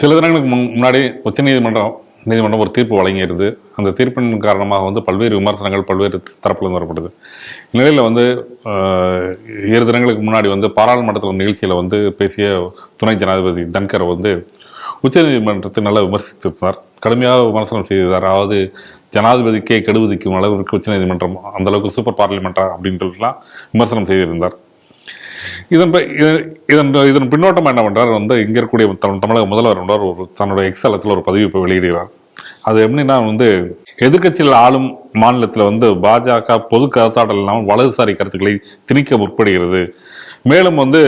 சில தினங்களுக்கு முன்- முன்னாடி உச்சநீதிமன்றம் நீதிமன்றம் ஒரு தீர்ப்பு வழங்கியிருது அந்த தீர்ப்பின் காரணமாக வந்து பல்வேறு விமர்சனங்கள் பல்வேறு தரப்பிலிருந்து வரப்படுது இந்நிலையில் வந்து இரு தினங்களுக்கு முன்னாடி வந்து பாராளுமன்றத்தில் ஒரு நிகழ்ச்சியில் வந்து பேசிய துணை ஜனாதிபதி தன்கர் வந்து உச்சநீதிமன்றத்தை நல்லா விமர்சித்திருந்தார். கடுமையாக விமர்சனம் செய்திருந்தார். அதாவது ஜனாதிபதிக்கே கெடுவதிக்கும் அளவிற்கு உச்சநீதிமன்றம் அந்த அளவுக்கு சூப்பர் பார்லிமெண்டா அப்படின்றதுலாம் விமர்சனம் செய்திருந்தார். இதன் இதன் இதன் பின்னோட்டம் என்ன பண்ணுறார் வந்து இங்கே இருக்கக்கூடிய தமிழக முதல்வர் என்றார் ஒரு தன்னுடைய எக்ஸலத்தில் ஒரு பதிவு இப்போ வெளியிடுகிறார். அது எப்படின்னா வந்து எதிர்க்கட்சியில் ஆளும் மாநிலத்தில் வந்து பாஜக பொது கருத்தாடல் இல்லாமல் வலதுசாரி கருத்துக்களை திணிக்க முற்படுகிறது. மேலும் வந்து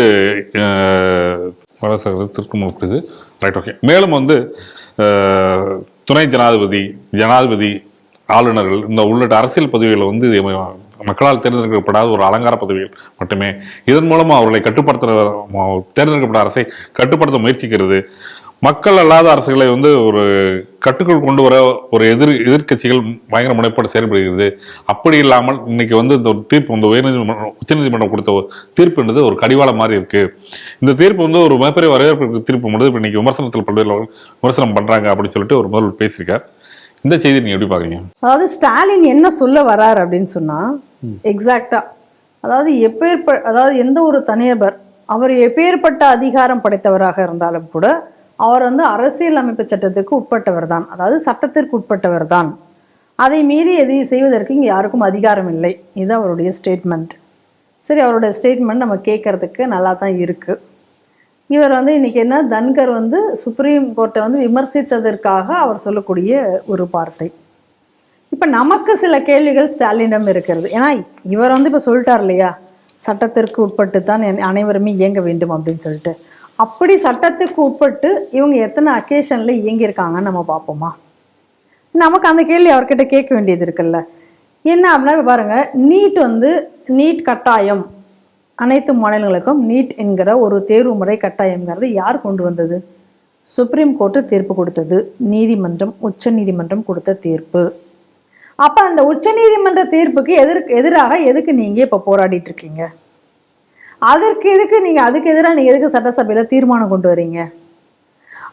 வலதுசாரி கருத்திற்கு முற்படுது ரைட் ஓகே மேலும் வந்து துணை ஜனாதிபதி ஜனாதிபதி ஆளுநர்கள் இந்த உள்ளிட்ட அரசியல் பதவிகளை வந்து மக்களால் தேர்ந்தெடுக்கப்படாத ஒரு அலங்கார பதவிகள் மட்டுமே. இதன் மூலமாக அவர்களை கட்டுப்படுத்துகிற தேர்ந்தெடுக்கப்பட்ட அரசை கட்டுப்படுத்த முயற்சிக்கிறது. மக்கள் அல்லாத அரசுகளை வந்து ஒரு கட்டுக்குள் கொண்டு வர ஒரு எதிர் எதிர்க்கட்சிகள் பயங்கர முனைப்பாடு செயல்படுகிறது. அப்படி இல்லாமல் இன்னைக்கு வந்து இந்த ஒரு தீர்ப்பு இந்த உயர்நீதிமன்றம் உச்சநீதிமன்றம் கொடுத்த ஒரு தீர்ப்புன்றது ஒரு கடிவாளம் மாதிரி இருக்கு. இந்த தீர்ப்பு வந்து ஒரு மிகப்பெரிய வரவேற்பு தீர்ப்பு மட்டும் இப்போ இன்னைக்கு விமர்சனத்தில் பல்வேறு விமர்சனம் பண்றாங்க அப்படின்னு சொல்லிட்டு ஒரு முதல்வர் பேசியிருக்கார். இந்த செய்தி நீங்க எப்படி பாக்குறீங்க? அதாவது ஸ்டாலின் என்ன சொல்ல வரார் அப்படின்னு சொன்னா எக்ஸாக்டா அதாவது எப்பேற்ப அதாவது எந்த ஒரு தனிநபர் அவர் எப்பேற்பட்ட அதிகாரம் படைத்தவராக இருந்தாலும் கூட அவர் வந்து அரசியல் அமைப்பு சட்டத்துக்கு உட்பட்டவர் தான். அதாவது சட்டத்திற்கு உட்பட்டவர் தான். அதை மீறி எதையும் செய்வதற்கு இங்கே யாருக்கும் அதிகாரம் இல்லை. இது அவருடைய ஸ்டேட்மெண்ட் சரி அவருடைய ஸ்டேட்மெண்ட் நம்ம கேட்கறதுக்கு நல்லா தான் இருக்கு. இவர் வந்து இன்னைக்கு என்ன தன்கர் வந்து சுப்ரீம் கோர்ட்டை வந்து விமர்சித்ததற்காக அவர் சொல்லக்கூடிய ஒரு வார்த்தை. இப்போ நமக்கு சில கேள்விகள் ஸ்டாலினிடம் இருக்கிறது. ஏன்னா இவர் வந்து இப்போ சொல்லிட்டார் இல்லையா சட்டத்திற்கு உட்பட்டு தான் என் அனைவருமே இயங்க வேண்டும் அப்படின்னு சொல்லிட்டு. அப்படி சட்டத்துக்கு உட்பட்டு இவங்க எத்தனை அக்கேஷனில் இயங்கியிருக்காங்கன்னு நம்ம பார்ப்போமா? நமக்கு அந்த கேள்வி அவர்கிட்ட கேட்க வேண்டியது இருக்குல்ல. என்ன அப்படின்னா பாருங்கள் பாருங்க நீட் வந்து நீட் கட்டாயம் அனைத்து மாநிலங்களுக்கும் நீட் என்கிற ஒரு தேர்வு முறை கட்டாயம்ங்கிறது யார் கொண்டு வந்தது? சுப்ரீம் கோர்ட்டு தீர்ப்பு கொடுத்தது. நீதிமன்றம் உச்ச நீதிமன்றம் கொடுத்த தீர்ப்பு. அப்ப அந்த உச்ச நீதிமன்ற தீர்ப்புக்கு எதிர்க்கு எதிராக எதுக்கு நீங்க இப்ப போராடிட்டு இருக்கீங்க? அதற்கு எதுக்கு நீங்க அதுக்கு எதிராக நீங்க எதுக்கு சட்டசபையில தீர்மானம் கொண்டு வரீங்க?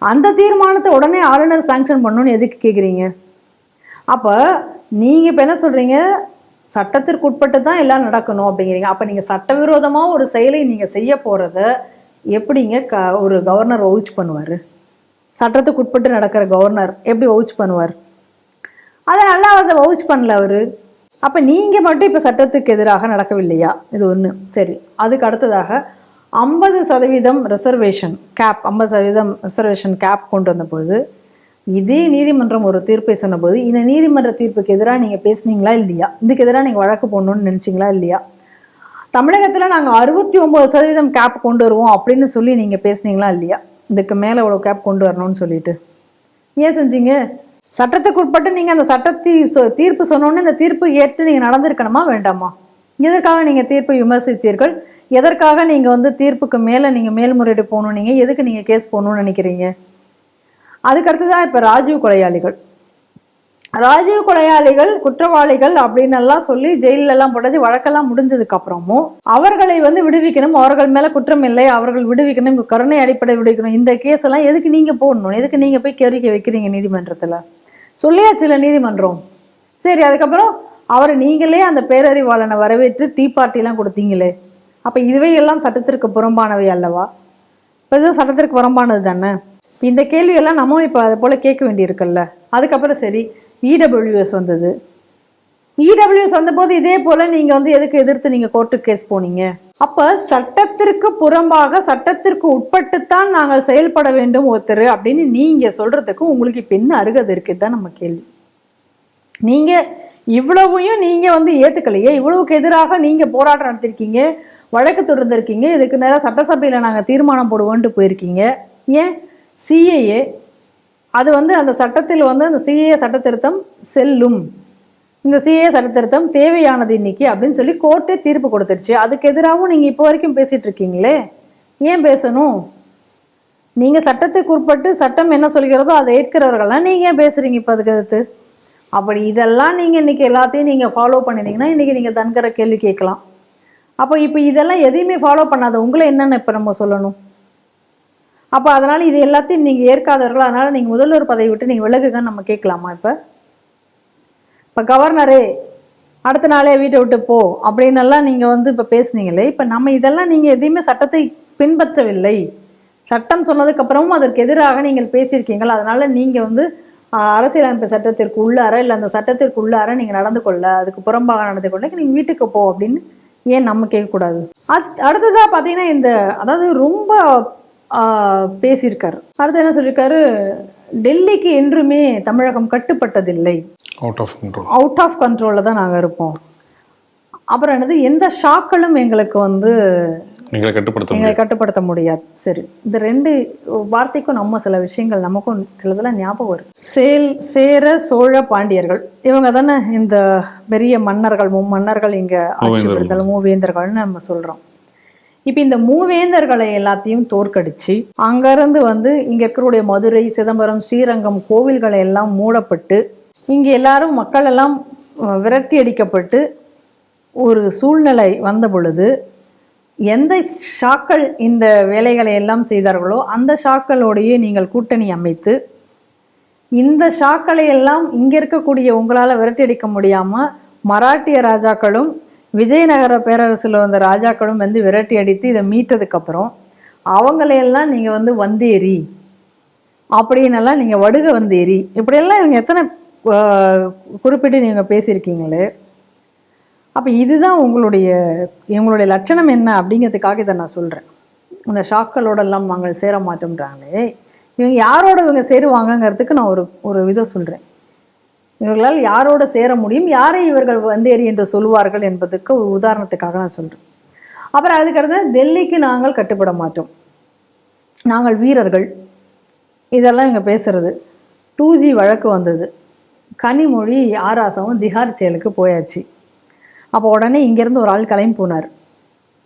அந்த தீர்மானத்தை உடனே ஆளுநர் சாங்ஷன் பண்ணணும்னு எதுக்கு கேக்குறீங்க? அப்ப நீங்க இப்ப என்ன சொல்றீங்க? சட்டத்திற்கு உட்பட்டு தான் எல்லாம் நடக்கணும் அப்படிங்கிறீங்க. அப்போ நீங்கள் சட்டவிரோதமாக ஒரு செயலை நீங்கள் செய்ய போகிறத எப்படிங்க க ஒரு கவர்னர் வவுச் பண்ணுவார்? சட்டத்துக்கு உட்பட்டு நடக்கிற கவர்னர் எப்படி வவுச் பண்ணுவார்? அதை நல்லா அதை வவுச் பண்ணல அவர். அப்போ நீங்கள் மட்டும் இப்போ சட்டத்துக்கு எதிராக நடக்கவில்லையா? இது ஒன்று சரி அதுக்கு அடுத்ததாக ஐம்பது சதவீதம் ரிசர்வேஷன் கேப் ஐம்பது சதவீதம் ரிசர்வேஷன் கேப் கொண்டு வந்தபோது இதே நீதிமன்றம் ஒரு தீர்ப்பை சொன்னபோது இந்த நீதிமன்ற தீர்ப்புக்கு எதிராக நீங்கள் பேசுனீங்களா இல்லையா? இதுக்கு எதிராக நீங்கள் வழக்கு போடணும்னு நினச்சிங்களா இல்லையா? தமிழகத்தில் நாங்கள் அறுபத்தி ஒம்பது சதவீதம் கேப் கொண்டு வருவோம் அப்படின்னு சொல்லி நீங்கள் பேசுனீங்களா இல்லையா? இதுக்கு மேலே இவ்வளோ கேப் கொண்டு வரணும்னு சொல்லிட்டு. ஏன் செஞ்சீங்க? சட்டத்துக்கு உட்பட்டு நீங்கள் அந்த சட்டத்தை சொ- தீர்ப்பு சொன்னோன்னே இந்த தீர்ப்பு ஏற்று நீங்கள் நடந்திருக்கணுமா வேண்டாமா? எதற்காக நீங்கள் தீர்ப்பை விமர்சித்தீர்கள்? எதற்காக நீங்கள் வந்து தீர்ப்புக்கு மேலே நீங்கள் மேல்முறையீடு போகணும் நீங்கள் எதுக்கு நீங்கள் கேஸ் போகணும்னு நினைக்கிறீங்க? அதுக்கு இப்போ ராஜீவ் கொலையாளிகள். ராஜீவ் கொலையாளிகள் குற்றவாளிகள் அப்படின்னு எல்லாம் சொல்லி ஜெயிலெல்லாம் போட்டாச்சு வழக்கெல்லாம் முடிஞ்சதுக்கு அப்புறமும் அவர்களை வந்து விடுவிக்கணும். அவர்கள் மேல குற்றம் இல்லை. அவர்கள் விடுவிக்கணும். கருணை அடிப்படை விடுவிக்கணும். இந்த கேஸ் எல்லாம் எதுக்கு நீங்க போடணும்? எதுக்கு நீங்க போய் கேரிக்கை வைக்கிறீங்க நீதிமன்றத்துல? சொல்லியாச்சுல நீதிமன்றம்? சரி அதுக்கப்புறம் அவரை நீங்களே அந்த பேரறிவாளனை வரவேற்று டீ பார்ட்டிலாம் கொடுத்தீங்களே. அப்போ இதுவே எல்லாம் சட்டத்திற்கு புறம்பானவை அல்லவா? இப்போ இதுவும் சட்டத்திற்கு புறம்பானது தானே? இந்த கேள்வியெல்லாம் நம்ம இப்போ அதை போல் கேட்க வேண்டியிருக்குல்ல. அதுக்கப்புறம் சரி இடபிள்யூஎஸ் வந்தது. இடபிள்யூஎஸ் வந்தபோது இதே போல் நீங்கள் வந்து எதுக்கு எதிர்த்து நீங்கள் கோர்ட்டுக்கு கேஸ் போனீங்க? அப்போ சட்டத்திற்கு புறம்பாக சட்டத்திற்கு உட்பட்டுத்தான் நாங்கள் செயல்பட வேண்டும் ஒருத்தர் அப்படின்னு நீங்கள் சொல்கிறதுக்கு உங்களுக்கு இப்போ என்ன அருகதை இருக்குது தான் நம்ம கேள்வி. நீங்கள் இவ்வளவையும் நீங்கள் வந்து ஏற்றுக்கலையே இவ்வளவுக்கு எதிராக நீங்கள் போராட்டம் நடத்திருக்கீங்க வழக்கு தொடர்ந்திருக்கீங்க இதுக்கு நேராக சட்டசபையில் நாங்கள் தீர்மானம் போடுவோன்ட்டு போயிருக்கீங்க. ஏன்? சிஏஏ அது வந்து அந்த சட்டத்தில் வந்து அந்த சிஏஏ சட்டத்திருத்தம் செல்லும். இந்த சிஏ சட்டத்திருத்தம் தேவையானது இன்னைக்கு அப்படின்னு சொல்லி கோர்ட்டே தீர்ப்பு கொடுத்துருச்சு. அதுக்கு எதிராகவும் நீங்கள் இப்போ வரைக்கும் பேசிகிட்டு இருக்கீங்களே? ஏன் பேசணும்? நீங்கள் சட்டத்துக்கு உட்பட்டு சட்டம் என்ன சொல்கிறதோ அதை ஏற்கிறவர்கள்லாம் நீங்கள் ஏன் பேசுகிறீங்க இப்போ அதுக்கு எதிர்த்து? அப்படி இதெல்லாம் நீங்கள் இன்றைக்கி எல்லாத்தையும் நீங்கள் ஃபாலோ பண்ணினீங்கன்னா இன்றைக்கி நீங்கள் தன்கர கேள்வி கேட்கலாம். அப்போ இப்போ இதெல்லாம் எதையுமே ஃபாலோ பண்ணாத உங்களை என்னென்ன இப்போ நம்ம சொல்லணும்? அப்போ அதனால இது எல்லாத்தையும் நீங்க ஏற்காதவர்கள். அதனால நீங்க முதல்வர் பதவி விட்டு நீங்க விலகுங்கன்னு நம்ம கேட்கலாமா இப்ப? இப்ப கவர்னரே அடுத்த நாளே வீட்டை விட்டு போ அப்படின்னு எல்லாம் நீங்க வந்து இப்ப பேசுனீங்களே இப்ப நம்ம இதெல்லாம் நீங்க எதையுமே சட்டத்தை பின்பற்றவில்லை. சட்டம் சொன்னதுக்கு அப்புறமும் அதற்கு எதிராக நீங்கள் பேசியிருக்கீங்கள்? அதனால நீங்க வந்து அரசியலமைப்பு சட்டத்திற்கு உள்ளார இல்லை அந்த சட்டத்திற்கு உள்ளார நீங்க நடந்து கொள்ள அதுக்கு புறம்பாக நடந்து கொள்ள நீங்க வீட்டுக்கு போ அப்படின்னு ஏன் நம்ம கேட்கக்கூடாது? அது அடுத்ததா பார்த்தீங்கன்னா இந்த அதாவது ரொம்ப பேசியிருக்காரு. அடுத்து என்ன சொல்லியிருக்காரு? டெல்லிக்கு என்றுமே Tamilagam கட்டுப்பட்டதில்லை. Out of control out of கண்ட்ரோலில் தான் நாங்கள் இருப்போம். அப்புறம் என்னது? எந்த ஷாக்களும் எங்களுக்கு வந்து நீங்களை கட்டுப்படுத்த எங்களை கட்டுப்படுத்த முடியாது. சரி. இந்த ரெண்டு வார்த்தைக்கும் நம்ம சில விஷயங்கள் நமக்கும் சிலதெல்லாம் ஞாபகம் வரும். சேல் சேர சோழ பாண்டியர்கள். இவங்க தானே இந்த பெரிய மன்னர்கள் மும்மன்னர்கள் இங்க ஆட்சி மூவேந்தர்கள். புரிந்தல் மூவேந்தர்கள்னு நம்ம சொல்றோம். இப்போ இந்த மூவேந்தர்களை எல்லாத்தையும் தோற்கடிச்சு அங்கிருந்து வந்து இங்கே இருக்கக்கூடிய மதுரை சிதம்பரம் ஸ்ரீரங்கம் கோவில்களை எல்லாம் மூடப்பட்டு இங்கே எல்லாரும் மக்கள் எல்லாம் விரட்டி அடிக்கப்பட்டு ஒரு சூழ்நிலை வந்த பொழுது எந்த ஷாக்கள் இந்த வேலைகளை எல்லாம் செய்தார்களோ அந்த ஷாக்களோடையே நீங்கள் கூட்டணி அமைத்து இந்த ஷாக்களை எல்லாம் இங்கே இருக்கக்கூடிய உங்களால விரட்டியடிக்க முடியாமல் மராட்டிய ராஜாக்களும் விஜயநகர பேரரசில் வந்த ராஜாக்களும் வந்து விரட்டி அடித்து இதை மீட்டதுக்கப்புறம் அவங்களையெல்லாம் நீங்கள் வந்து வந்தேரி அப்படின்னெல்லாம் நீங்கள் வடுக வந்தேரி இப்படியெல்லாம் இவங்க எத்தனை குறிப்பிட்டு நீங்கள் பேசியிருக்கீங்களே? அப்போ இதுதான் உங்களுடைய இவங்களுடைய லட்சணம் என்ன அப்படிங்கிறதுக்காக இதை நான் சொல்கிறேன் இந்த ஷாக்களோடெல்லாம் நாங்கள் சேர மாட்டோம்ன்றாங்களே இவங்க யாரோட இவங்க சேருவாங்கங்கிறதுக்கு நான் ஒரு ஒரு விதம் சொல்கிறேன் இவர்களால் யாரோட சேர முடியும்? யாரை இவர்கள் வந்தேறி என்று சொல்லுவார்கள் என்பதுக்கு ஒரு உதாரணத்துக்காக நான் சொல்கிறேன் அப்புறம் அதுக்கடுத்து டெல்லிக்கு நாங்கள் கட்டுப்பட மாட்டோம். நாங்கள் வீரர்கள். இதெல்லாம் இங்கே பேசுகிறது டூ ஜி வழக்கு வந்தது. கனிமொழி ஆராசமும் திகார் செயலுக்கு போயாச்சு. அப்போ உடனே இங்கேருந்து ஒரு ஆள் கிளம்பி போனார்.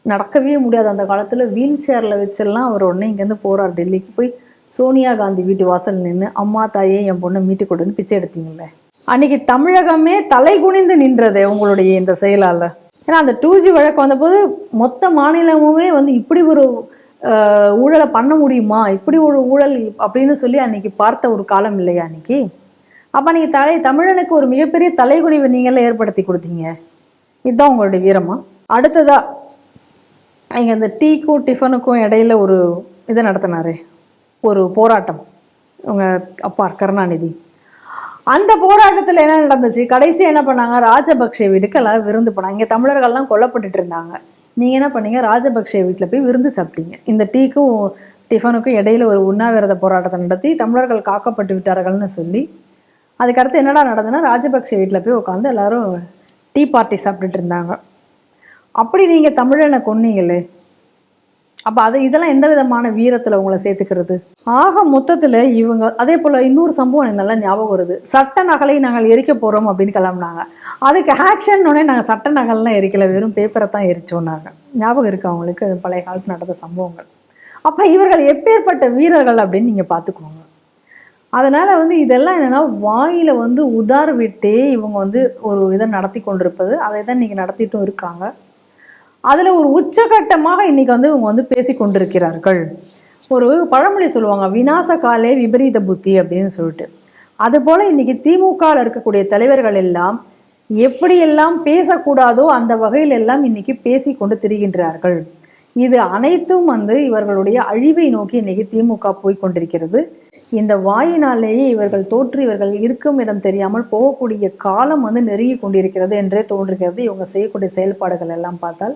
நடக்கவே முடியாது அந்த காலத்தில். வீல் சேரில் வச்செல்லாம் அவர் உடனே இங்கேருந்து போகிறார் டெல்லிக்கு போய். சோனியா காந்தி வீட்டு வாசல் நின்று அம்மா தாயே என் பொண்ணை மீட்டு கொடுன்னு பிச்சை எடுத்தீங்களே அன்னைக்கு தமிழகமே தலை குனிந்து நின்றது உங்களுடைய இந்த செயலால். ஏன்னா அந்த டூ ஜி வழக்கு வந்தபோது மொத்த மாநிலமுமே வந்து இப்படி ஒரு ஊழலை பண்ண முடியுமா? இப்படி ஒரு ஊழல் அப்படின்னு சொல்லி அன்னைக்கு பார்த்த ஒரு காலம் இல்லையா அன்னைக்கு? அப்போ நீங்கள் தலை தமிழனுக்கு ஒரு மிகப்பெரிய தலைகுனிவை நீங்களே ஏற்படுத்தி கொடுத்தீங்க. இதுதான் உங்களுடைய வீரமா? அடுத்ததாக நீங்கள் இந்த டீக்கும் டிஃபனுக்கும் இடையில ஒரு இதை நடத்தினாரு. ஒரு போராட்டம். உங்கள் அப்பா கருணாநிதி. அந்த போராட்டத்தில் என்ன நடந்துச்சு? கடைசி என்ன பண்ணாங்க? ராஜபக்ஷே வீட்டுக்கு எல்லாரும் விருந்து போனாங்க. இங்கே தமிழர்கள்லாம் கொல்லப்பட்டுட்டு இருந்தாங்க. நீங்கள் என்ன பண்ணீங்க? ராஜபக்ஷே வீட்டில் போய் விருந்து சாப்பிட்டீங்க. இந்த டீக்கும் டிஃபனுக்கும் இடையில ஒரு உண்ணாவிரத போராட்டத்தை நடத்தி தமிழர்கள் காக்கப்பட்டு விட்டார்கள்னு சொல்லி அதுக்கடுத்து என்னடா நடந்ததுன்னா ராஜபக்ஷ வீட்டில் போய் உட்காந்து எல்லாரும் டீ பார்ட்டி சாப்பிட்டுட்டு இருந்தாங்க. அப்படி நீங்கள் தமிழனை கொன்னீங்களே அப்ப அது இதெல்லாம் எந்த விதமான வீரத்துல உங்களை சேர்த்துக்கிறது? ஆக மொத்தத்துல இவங்க அதே போல இன்னொரு சம்பவம் எனக்கு நல்லா ஞாபகம் வருது. சட்ட நகலை நாங்கள் எரிக்க போறோம் அப்படின்னு கிளம்புனாங்க. அதுக்கு ஆக்ஷன் உடனே நாங்கள் சட்ட நகல்லாம் எரிக்கல வெறும் பேப்பரை தான் எரிச்சோன்னாங்க. ஞாபகம் இருக்கு அவங்களுக்கு பழைய காலத்துல நடந்த சம்பவங்கள். அப்ப இவர்கள் எப்பேற்பட்ட வீரர்கள் அப்படின்னு நீங்க பார்த்துக்கோங்க. அதனால வந்து இதெல்லாம் என்னன்னா வாயில வந்து உதார் விட்டே இவங்க வந்து ஒரு இதை நடத்தி கொண்டிருப்பது. அதை தான் இன்னைக்கு நடத்திட்டும் இருக்காங்க. அதுல ஒரு உச்சகட்டமாக இன்னைக்கு வந்து இவங்க வந்து பேசி கொண்டிருக்கிறார்கள். ஒரு பழமொழி சொல்லுவாங்க விநாச காலே விபரீத புத்தி அப்படின்னு சொல்லிட்டு. அது போல இன்னைக்கு திமுகவில் இருக்கக்கூடிய தலைவர்கள் எல்லாம் எப்படியெல்லாம் பேசக்கூடாதோ அந்த வகையில் எல்லாம் இன்னைக்கு பேசி கொண்டு திரிகின்றார்கள். இது அனைத்தும் வந்து இவர்களுடைய அழிவை நோக்கி இன்னைக்கு திமுக போய் கொண்டிருக்கிறது. இந்த வாயினாலேயே இவர்கள் தோற்று இவர்கள் இருக்கும் இடம் தெரியாமல் போகக்கூடிய காலம் வந்து நெருங்கி கொண்டிருக்கிறது என்றே தோன்றுகிறது. இவங்க செய்யக்கூடிய செயல்பாடுகள் எல்லாம் பார்த்தால்